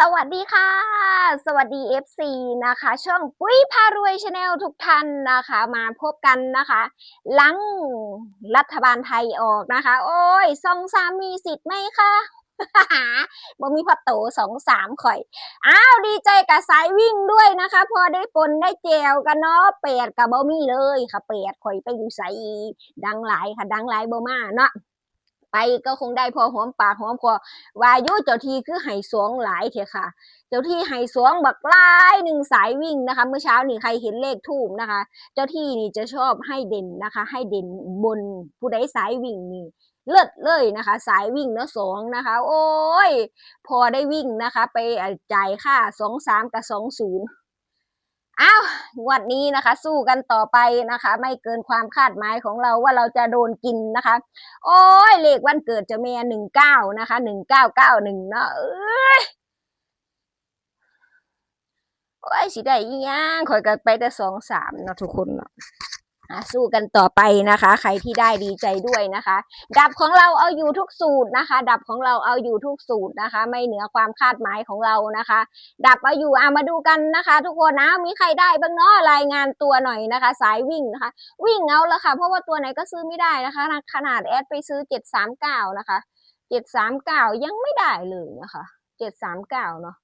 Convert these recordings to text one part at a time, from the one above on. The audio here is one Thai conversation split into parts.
สวัสดีค่ะ สวัสดี FC นะคะ ช่องปุ้ยพารวยชาแนลทุกท่านนะคะ มาพบกันนะคะ หลังรัฐบาลไทยออกนะคะ โอ้ยสองสามมีสิทธิ์ไหมคะบ่มีพอโตสองสามข่อย อ้าวดีใจกับสายวิ่งด้วยนะคะ พอได้ปนได้แจวกันเนาะแปดกับบ่มีเลยค่ะแปดข่อยไปอยู่ใสดังหลายค่ะ ดังหลายบ่มาเนาะ ไปก็คงได้พอหอมปากหอมคอวายุเจ้าทีคือไห่สวงหลายเถอะค่ะ เจ้าที่ไห่สวงบักลายหนึ่งสายวิ่งนะคะ เมื่อเช้านี่ใครเห็นเลขทูบนะคะ เจ้าที่นี่จะชอบให้เด่นนะคะ ให้เด่นบนผู้ใดสายวิ่งนี่เลิศเลยนะคะ สายวิ่งเนาะสองนะคะ โอ้ย พอได้วิ่งนะคะ ไปจ่ายค่าสองสามกับสองศูนย์ อ้าววันนี้นะคะ สู้กันต่อไปนะคะ ไม่เกินความคาดหมายของเราว่าเราจะโดนกินนะคะ โอ้ยเลขวันเกิดจะเมียหนึ่งเก้านะคะหนึ่งเก้าเก้าหนึ่งเนาะเอ้ยโอ้ยสิได้ยังข่อยกันไปแต่สองสามเนาะทุกคนเนาะ สู้กันต่อไปนะคะ ใครที่ได้ดีใจด้วยนะคะ ดับของเราเอาอยู่ทุกสูตรนะคะ ดับของเราเอาอยู่ทุกสูตรนะคะ ไม่เหนือความคาดหมายของเรานะคะ ดับเอาอยู่อะมาดูกันนะคะ ทุกคนนะมีใครได้บ้างเนาะรายงานตัวหน่อยนะคะ สายวิ่งนะคะ วิ่งเอาละค่ะ เพราะว่าตัวไหนก็ซื้อไม่ได้นะคะ ขนาดแอดไปซื้อเจ็ดสามเก้านะคะเจ็ดสามเก้ายังไม่ได้เลยนะคะเจ็ดสามเก้าเนาะ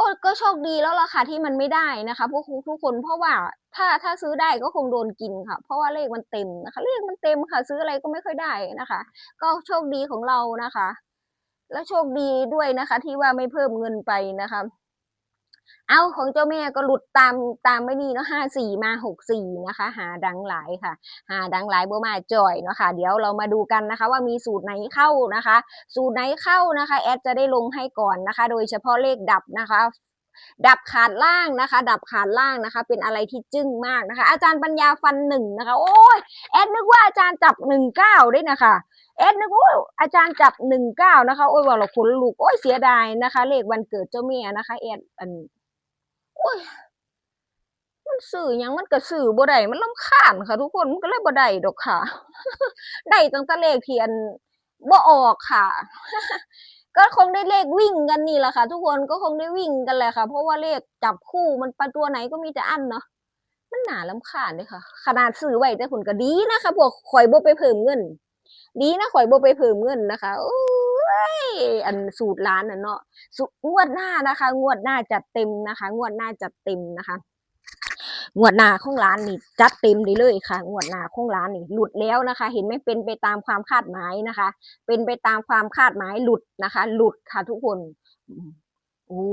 ก็ก็โชคดีแล้วล่ะค่ะที่มันไม่ได้นะคะพวกทุกคนเพราะว่าถ้าถ้าซื้อได้ก็คงโดนกินค่ะ เพราะว่าเลขมันเต็มนะคะ เลขมันเต็มค่ะ ซื้ออะไรก็ไม่ค่อยได้นะคะ ก็โชคดีของเรานะคะ แล้วโชคดีด้วยนะคะ ที่ว่าไม่เพิ่มเงินไปนะคะ เอาของเจ้าแม่ก็หลุดตามตามไม่นี่เนาะห้าสี่มาหกสี่นะคะ หาดังหลายค่ะ หาดังหลายบัวมาจ่อยเนาะค่ะ เดี๋ยวเรามาดูกันนะคะ ว่ามีสูตรไหนเข้านะคะ สูตรไหนเข้านะคะ แอดจะได้ลงให้ก่อนนะคะ โดยเฉพาะเลขดับนะคะดับขาดล่างนะคะ ดับขาดล่างนะคะ เป็นอะไรที่จึ้งมากนะคะ อาจารย์ปัญญาฟันหนึ่งนะคะ โอ้ยแอดนึกว่าอาจารย์จับหนึ่งเก้าด้วยนะคะเอ็ดนึกว่าอาจารย์จับหนึ่งเก้านะคะ โอ้ยว่าเราขนลุกโอ้ยเสียดายนะคะ เลขวันเกิดเจ้าเมียนะคะเอ็ดอัน โอ้ยมันสื่อยังมันก็สื่อบ่ได้มันลำคาญค่ะ ทุกคนมันก็เลยบ่ได้ดอกค่ะ ได้ตั้งแต่เลขเทียนบ่ออกค่ะ ก็คงได้เลขวิ่งกันนี่แหละค่ะ ทุกคนก็คงได้วิ่งกันแหละค่ะ เพราะว่าเลขจับคู่มันไปตัวไหนก็มีแต่อันเนาะมันหนาลำคาญเลยค่ะ ขนาดซื้อไว้แต่คุณก็ดีนะคะพวกข่อยบ่ไปเพิ่มเงิน ดีนะข่อยบ่ไปเพิ่มเงินนะคะโอ้ ยอันสูตรร้านน่ะเนาะสุงวดหน้านะคะ งวดหน้าจัดเต็มนะคะ งวดหน้าจัดเต็มนะคะ งวดหน้าของร้านนี่จัดเต็มเลยค่ะ งวดหน้าของร้านนี่หลุดแล้วนะคะ เห็นไหมเป็นไปตามความคาดหมายนะคะ เป็นไปตามความคาดหมายหลุดนะคะ หลุดค่ะทุกคนโอ้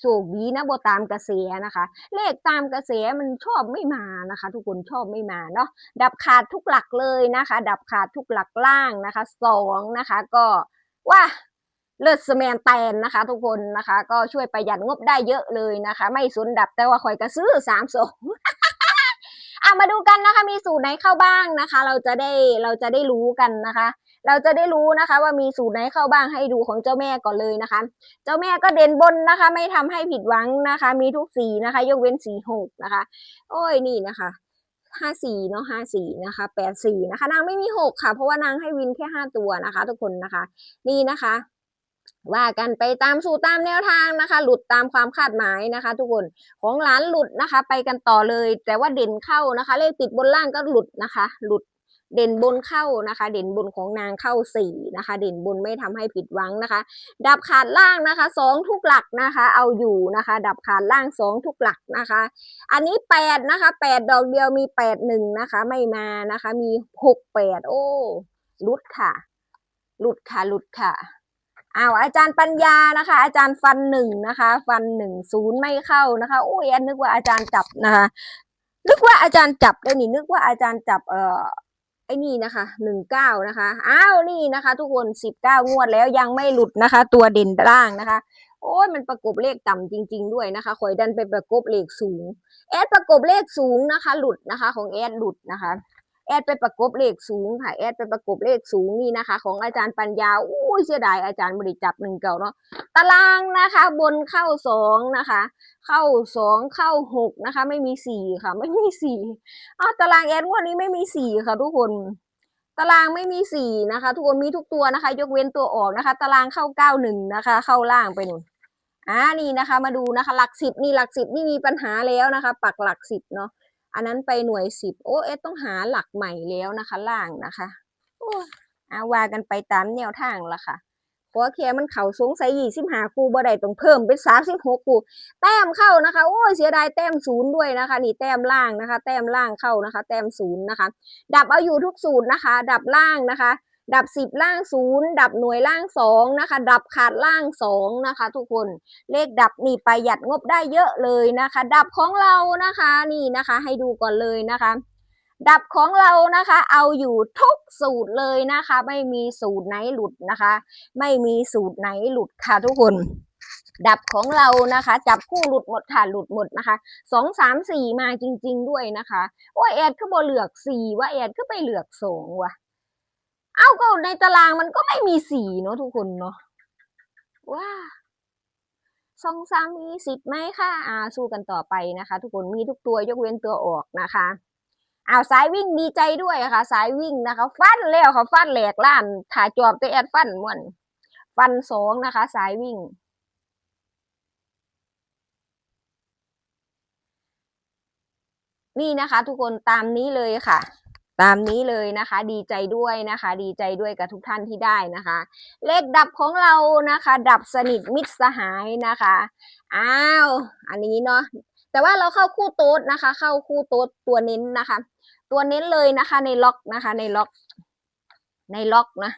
โชคดีนะบตามกระแสนะคะ เลขตามกระแสมันชอบไม่มานะคะ ทุกคนชอบไม่มาเนาะดับขาดทุกหลักเลยนะคะ ดับขาดทุกหลักล่างนะคะสองนะคะก็ว่าเลิศสแมนแตนนะคะ ทุกคนนะคะ ก็ช่วยประหยัดงบได้เยอะเลยนะคะ ไม่สนดับแต่ว่าคอยกระซื้อสามสองอะมาดูกันนะคะ มีสูตรไหนเข้าบ้างนะคะ เราจะได้เราจะได้รู้กันนะคะ เราจะได้รู้นะคะ ว่ามีสูตรไหนเข้าบ้างให้ดูของเจ้าแม่ก่อนเลยนะคะ เจ้าแม่ก็เด่นบนนะคะ ไม่ทำให้ผิดหวังนะคะ มีทุกสีนะคะ ยกเว้นสีหกนะคะ โอ้ยนี่นะคะห้าสี่เนาะห้าสี่นะคะแปดสี่นะคะ นางไม่มีหกค่ะ เพราะว่านางให้วินแค่ห้าตัวนะคะ ทุกคนนะคะ นี่นะคะ ว่ากันไปตามสูตรตามแนวทางนะคะ หลุดตามความคาดหมายนะคะ ทุกคนของหลานหลุดนะคะ ไปกันต่อเลย แต่ว่าเด่นเข้านะคะ เลขติดบนล่างก็หลุดนะคะ หลุด เด่นบนเข้านะคะ เด่นบนของนางเข้าสี่นะคะ เด่นบนไม่ทำให้ผิดหวังนะคะ ดับขาดล่างนะคะสองทุกหลักนะคะ เอาอยู่นะคะ ดับขาดล่างสองทุกหลักนะคะ อันนี้แปดนะคะแปดดอกเดียวมีแปดหนึ่งนะคะ ไม่มานะคะ มีหกแปดโอ้ลุดค่ะหลุดค่ะหลุดค่ะอ้าวอาจารย์ปัญญานะคะ อาจารย์ฟันหนึ่งนะคะ ฟันหนึ่งศูนย์ไม่เข้านะคะโอ้ยอันนึกว่าอาจารย์จับนะคะ นึกว่าอาจารย์จับได้นี่นึกว่าอาจารย์จับเอ่อ ไอ้นี่นะคะหนึ่งเก้านะคะ อ้าวนี่นะคะ ทุกคนสิบเก้างวดแล้วยังไม่หลุดนะคะ ตัวเด่นล่างนะคะ โอ้ยมันประกบเลขต่ำจริง ๆ ด้วยนะคะข่อยดันไปประกบเลขสูงแอดประกบเลขสูงนะคะ หลุดนะคะ ของแอดหลุดนะคะ แอดไปประกบเลขสูงค่ะ แอดไปประกบเลขสูงนี่นะคะ ของอาจารย์ปัญญาอู้ยเสียดายอาจารย์บริจับหนึ่งเก่าเนาะตารางนะคะ บนเข้าสองนะคะ เข้าสองเข้าหกนะคะ ไม่มีสี่ค่ะ ไม่มีสี่อ้าวตารางแอดวันนี้ไม่มีสี่ค่ะทุกคนตารางไม่มีสี่นะคะ ทุกคนมีทุกตัวนะคะ ยกเว้นตัวออกนะคะ ตารางเข้าเก้าหนึ่งนะคะ เข้าล่างไปหนุนอ่านี่นะคะ มาดูนะคะ หลักสิบนี่หลักสิบนี่มีปัญหาแล้วนะคะ ปักหลักสิบเนาะ อันนั้นไปหน่วยสิบโอ้เอสต้องหาหลักใหม่แล้วนะคะ ล่างนะคะโอ้อาว่ากันไปตามแนวทางละค่ะหัว่าแค่มันเข่าสงสัยยี่สิบหาคูบ่ได้ต้องเพิ่มเป็นสามสิบหกคูแต้มเข้านะคะ โอ้ยเสียดายแต้มศูนย์ด้วยนะคะ นี่แต้มล่างนะคะ แต้มล่างเข้านะคะ แต้มศูนย์นะคะ ดับเอาอยู่ทุกศูนย์นะคะ ดับล่างนะคะ ดับสิบล่างศูนย์ดับหน่วยล่างสองนะคะ ดับขาดล่างสองนะคะ ทุกคน เลขดับนี่ประหยัดงบได้เยอะเลยนะคะ ดับของเรานะคะ นี่นะคะ ให้ดูก่อนเลยนะคะ ดับของเรานะคะ เอาอยู่ทุกสูตรเลยนะคะ ไม่มีสูตรไหนหลุดนะคะ ไม่มีสูตรไหนหลุดค่ะทุกคนดับของเรานะคะ จับคู่หลุดหมดค่ะหลุดหมดนะคะสองสามสี่มาจริง ๆ ด้วยนะคะ โอ้ยแอดก็บอเหลือกสี่ว่าแอดก็ไปเหลือกสองว่ะ เอ้าก็ในตารางมันก็ไม่มีสีเนาะทุกคนเนาะว้าสองสามมีสิบไหมค่ะอ่าสู้กันต่อไปนะคะ ทุกคนมีทุกตัวยกเว้นตัวออกนะคะอ้าวสายวิ่งดีใจด้วยค่ะ สายวิ่งนะคะ ฟันแล้วค่ะฟันแหลกล้านถ่าจอบตัวแอดฟันม่วนฟันสองนะคะ สายวิ่งนี่นะคะ ทุกคนตามนี้เลยค่ะ ตามนี้เลยนะคะ ดีใจด้วยนะคะ ดีใจด้วยกับทุกท่านที่ได้นะคะ เลขดับของเรานะคะ ดับสนิทมิตรสหายนะคะอ้าวอันนี้เนาะแต่ว่าเราเข้าคู่โต๊ดนะคะ เข้าคู่โต๊ดตัวเน้นนะคะ ตัวเน้นเลยนะคะ ในล็อกนะคะ ในล็อก ในล็อกนะ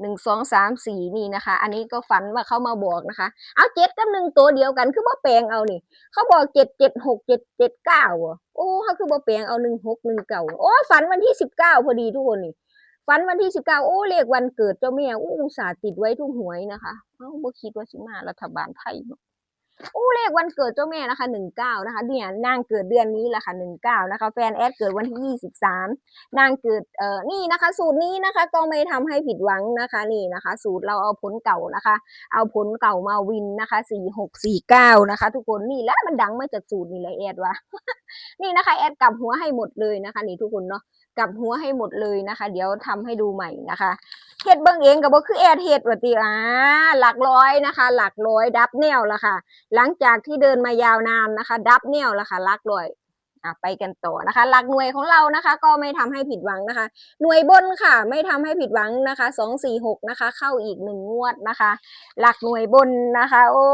หนึ่งสองสามสี่นี่นะคะ อันนี้ก็ฝันว่าเขามาบอกนะคะ เอาเจ็ดกับหนึ่งตัวเดียวกันคือว่าแปลงเอานี่ เขาบอกเจ็ดเจ็ดหกเจ็ดเจ็ดเก้าอะโอ้เขาคือบ่แปลงเอาหนึ่งหกหนึ่งเก้าโอ้ฝันวันที่สิบเก้าพอดีทุกคนนี่ฝันวันที่สิบเก้าโอ้เลขวันเกิดเจ้าแม่อู้อุตส่าห์ติดไว้ทุกหวยนะคะเอ้าบ่คิดว่าสิมารัฐบาลไทยเนาะ อ้เลขวันเกิดเจ้าแม่นะคะหนึ่งเก้านะคะเนี่ยนางเกิดเดือนนี้แหละค่ะหนึ่งเก้านะคะ แฟนแอดเกิดวันที่ยี่สิบสามนางเกิดเอ่อนี่นะคะ สูตรนี้นะคะก็ไม่ทำให้ผิดหวังนะคะนี่นะคะ สูตรเราเอาผลเก่านะคะ เอาผลเก่ามาวินนะคะสี่หกสี่เก้านะคะ ทุกคนนี่แหละมันดังมาจากสูตรนี่แหละแอดวะนี่นะคะแอดกลับหัวให้หมดเลยนะคะ นี่ทุกคนเนาะ กับหัวให้หมดเลยนะคะ เดี๋ยวทำให้ดูใหม่นะคะเฮ็ดเบิ่งเองกับบ่คือแอดเฮ็ดว่าติอ่าหลักร้อยนะคะ หลักร้อยดับแนวละค่ะ หลังจากที่เดินมายาวนานนะคะ ดับแนวละค่ะหลักร้อยอะไปกันต่อนะคะ หลักหน่วยของเรานะคะ ก็ไม่ทำให้ผิดหวังนะคะ หน่วยบนค่ะ ไม่ทำให้ผิดหวังนะคะสองสี่หกนะคะ เข้าอีกหนึ่งงวดนะคะ หลักหน่วยบนนะคะ โอ้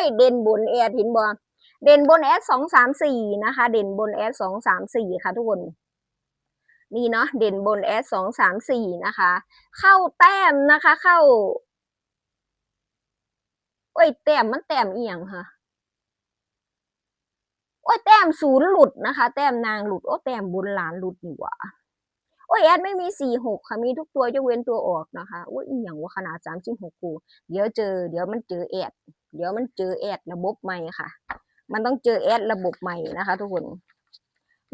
ยเด่นบนแอดห็นบ่เด่นบนแอดสองสามสี่นะคะ เด่นบนแอดสองสามสี่ค่ะทุกคน นี่เนาะเด่นบนแอดสองสามสี่นะคะ เข้าแต้มนะคะ เข้าโอ้ยแต้มมันแต้มเอียงค่ะโอ้ยแต้มศูนย์หลุดนะคะ แต้มนางหลุดโอ้แต้มบุญหลานหลุดอยู่ว่ะโอ้ยแอดไม่มีสี่หกค่ะมีทุกตัวยกเว้นตัวออกนะคะโอ้ยอีหยังว่าขนาดสามสิบหกกูเดี๋ยวเจอ เดี๋ยวมันเจอแอดเดี๋ยวมันเจอแอดระบบใหม่ค่ะ มันต้องเจอแอดระบบใหม่นะคะ ทุกคน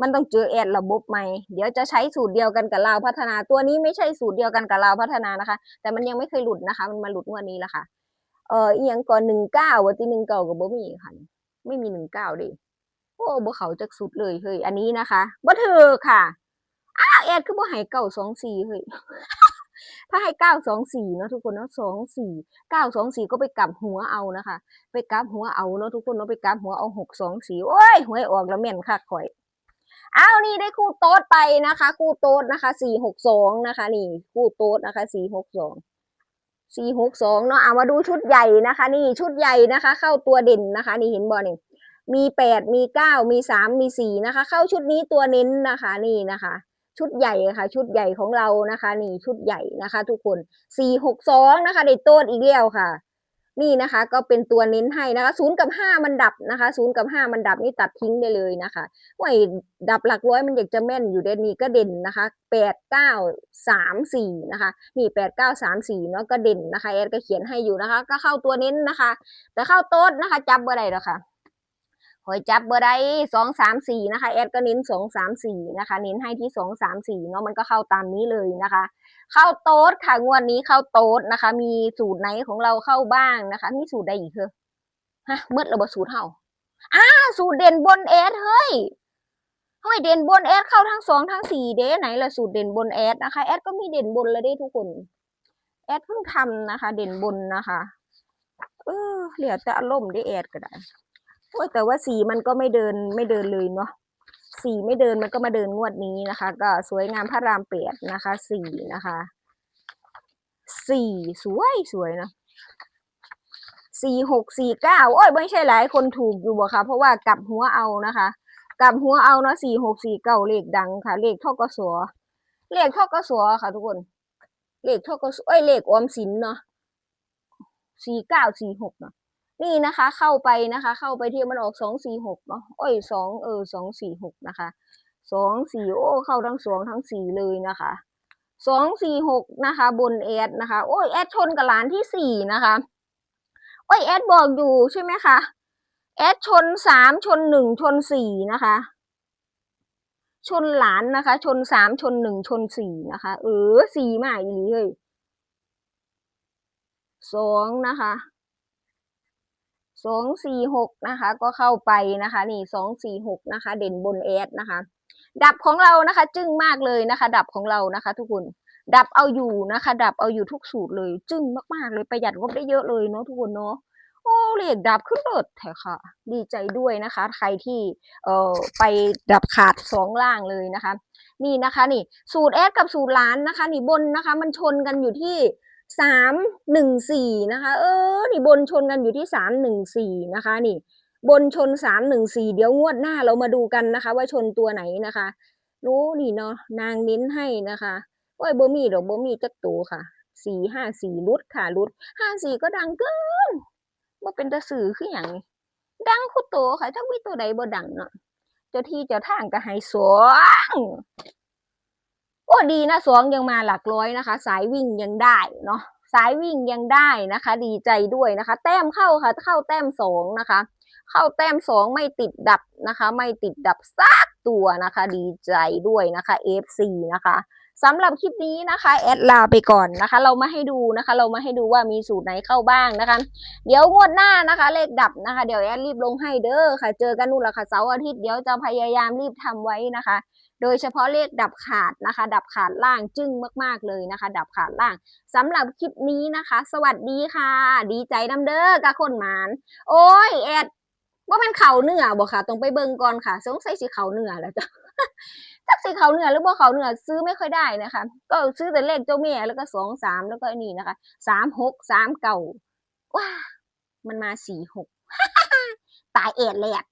มันต้องเจอแอดระบบใหม่ เดี๋ยวจะใช้สูตรเดียวกันกับเราพัฒนา ตัวนี้ไม่ใช่สูตรเดียวกันกับเราพัฒนานะคะ แต่มันยังไม่เคยหลุดนะคะ มันมาหลุดงวดนี้แล้วค่ะ เอออียงก่อนหนึ่งเก้าวันที่หนึ่งเก้ากับบ่มีค่ะ ไม่มีหนึ่งเก้าดิโอ้บ่เขาจักสุดเลยเฮ้ย อันนี้นะคะบ่เธอค่ะ อ้าวแอดคือบ่ให้เก้าสองสี่เฮ้ย ถ้าให้เก้าสองสี่เนาะทุกคนเนาะสองสี่เก้าสองสี่ก็ไปกลับหัวเอานะคะ ไปกลับหัวเอาเนาะทุกคนเนาะไปกลับหัวเอาหกสองสี่โอ้ยหวยออกแล้วแม่นคักข่อย อ้าวนี่ได้คู่โต๊ดไปนะคะ คู่โต๊ดนะคะสี่หกสองนะคะ นี่คู่โต๊ดนะคะสี่หกสองสี่หกสองเนาะเอามาดูชุดใหญ่นะคะ นี่ชุดใหญ่นะคะ เข้าตัวเด่นนะคะ นี่เห็นบอลนี่มีแปดมีเก้ามีสามมีสี่นะคะ เข้าชุดนี้ตัวเน้นนะคะ นี่นะคะ ชุดใหญ่ค่ะ ชุดใหญ่ของเรานะคะ นี่ชุดใหญ่นะคะ ทุกคนสี่หกสองนะคะได้โต้นอีกแล้วค่ะ นี่นะคะก็เป็นตัวเน้นให้นะคะศูนย์กับห้ามันดับนะคะศูนย์กับห้ามันดับนี่ตัดทิ้งได้เลยนะคะว่าดับหลักร้อยมันอยากจะแม่นอยู่เด่นนี้ก็เด่นนะคะแปดเก้าสามสี่นะคะนี่แปดเก้าสามสี่เนาะก็เด่นนะคะแอดก็เขียนให้อยู่นะคะ ก็เข้าตัวเน้นนะคะ แต่เข้าโต๊ดนะคะจับเบอร์ใดหรอคะ หอยจับเบอร์ใดสองสามสี่นะคะแอดก็เน้นสองสามสี่นะคะเน้นให้ที่สองสามสี่เนาะมันก็เข้าตามนี้เลยนะคะ เข้าโต๊ดค่ะงวดนี้เข้าโต๊ดนะคะ มีสูตรไหนของเราเข้าบ้างนะคะ มีสูตรใดอีกเหรอฮะมืดระบบสูตรเฮาอ้าสูตรเด่นบนเอสเฮ้ยห้ยเด่นบนแอดเข้าทั้งสองทั้งสี่เด้ไหนละสูตรเด่นบนแอดนะคะแอดก็มีเด่นบนแล้วเด้ทุกคนแอดเพิ่งทำนะคะ เด่นบนนะคะ เออเหลือแต่อารมณ์ได้แอดก็ได้ โอ้ยแต่ว่าสีมันก็ไม่เดินไม่เดินเลยเนาะสีไม่เดินมันก็มาเดินงวดนี้นะคะ ก็สวยงามพระรามเปียดนะคะสีนะคะสี่สวยสวยนะสี่หกสี่เก้าโอ้ยไม่ใช่หลายคนถูกอยู่บ่คะเพราะว่ากลับหัวเอานะคะ กลับหัวเอาเนาะสี่หกสี่เก้าเลขดังค่ะ เลขทกสเลขทกสค่ะ ทุกคน เลขทกสเอ้ยเลขออมสินเนาะสี่เก้าสี่หกเนาะ นี่นะคะ เข้าไปนะคะ เข้าไปที่มันออกสองสี่หกเนาะโอ้ยสองเออสองสี่หกนะคะสองสี่โอ้เข้าทั้งสองทั้งสี่เลยนะคะสองสี่หกนะคะ บนแอดนะคะ โอ้ยแอดชนกับหลานที่สี่นะคะ โอ้ยแอดบอกอยู่ใช่ไหมคะแอดชนสามชนหนึ่งชนสี่นะคะ ชนหลานนะคะ ชนสามชนหนึ่งชนสี่นะคะ เออสี่มาอีหลีเลยสองนะคะ สองสี่หกนะคะ ก็เข้าไปนะคะ นี่สองสี่หกนะคะ เด่นบนแอดนะคะ ดับของเรานะคะ จึ้งมากเลยนะคะ ดับของเรานะคะ ทุกคนดับเอาอยู่นะคะ ดับเอาอยู่ทุกสูตรเลย จึ้งมากๆเลยประหยัดงบได้เยอะเลยเนาะทุกคนเนาะโอ้เลขดับขึ้นเลิศแท้ค่ะ ดีใจด้วยนะคะ ใครที่เอ่อไปดับขาดสองล่างเลยนะคะ นี่นะคะ นี่ สูตรแอดกับสูตรล้านนะคะ นี่บนนะคะ มันชนกันอยู่ที่ สามหนึ่งสี่นะคะ เออนี่บนชนกันอยู่ที่สามหนึ่งสี่นะคะ นี่ บนชนสามหนึ่งสี่เดี๋ยวงวดหน้าเรามาดูกันนะคะ ว่าชนตัวไหนนะคะรู้นี่เนาะนางเน้นให้นะคะโอ้ยบ่มีดอกบ่มีจักตัวค่ะสี่ห้าสี่รุดค่ะรุดห้าสี่ก็ดังเกินบ่าเป็นตาสื่อคือหยังดังคุโตค่ะถ้ามีตัวใดบ่ดังเนาะเจ้าที่เจ้าทางก็ให้สวง โอ้ดีนะสวงยังมาหลักร้อยนะคะ สายวิ่งยังได้เนาะสายวิ่งยังได้นะคะ ดีใจด้วยนะคะ แต้มเข้าค่ะ เข้าแต้มสองนะคะ เข้าแต้มสองไม่ติดดับนะคะ ไม่ติดดับซักตัวนะคะ ดีใจด้วยนะคะ FC นะคะสำหรับคลิปนี้นะคะแอดลาไปก่อนนะคะ เรามาให้ดูนะคะ เรามาให้ดูว่ามีสูตรไหนเข้าบ้างนะคะ เดี๋ยวงวดหน้านะคะ เลขดับนะคะ เดี๋ยวแอดรีบลงให้เด้อค่ะ เจอกันนู่นละค่ะเสาร์อาทิตย์เดี๋ยวจะพยายามรีบทำไว้นะคะ โดยเฉพาะเลขดับขาดนะคะ ดับขาดล่างจึ้งมากๆเลยนะคะ ดับขาดล่างสำหรับคลิปนี้นะคะ สวัสดีค่ะ ดีใจน้ำเด้อกะคนหมาน โอ้ยแอดว่าเป็นเขาเนื้อบ่ค่ะต้องไปเบิ่งก่อนค่ะ สงสัยสิเขาเนื้อแล้วจ้ะจักสิเขาเนื้อหรือบ่เขาเนื้อซื้อไม่ค่อยได้นะคะ ก็ซื้อแต่เลขเจ้าแม่แล้วก็สองสามแล้วก็นนี้นะคะสามหกสามเก่าว้ามันมาสี่หกตายเอ็ดเลยอะ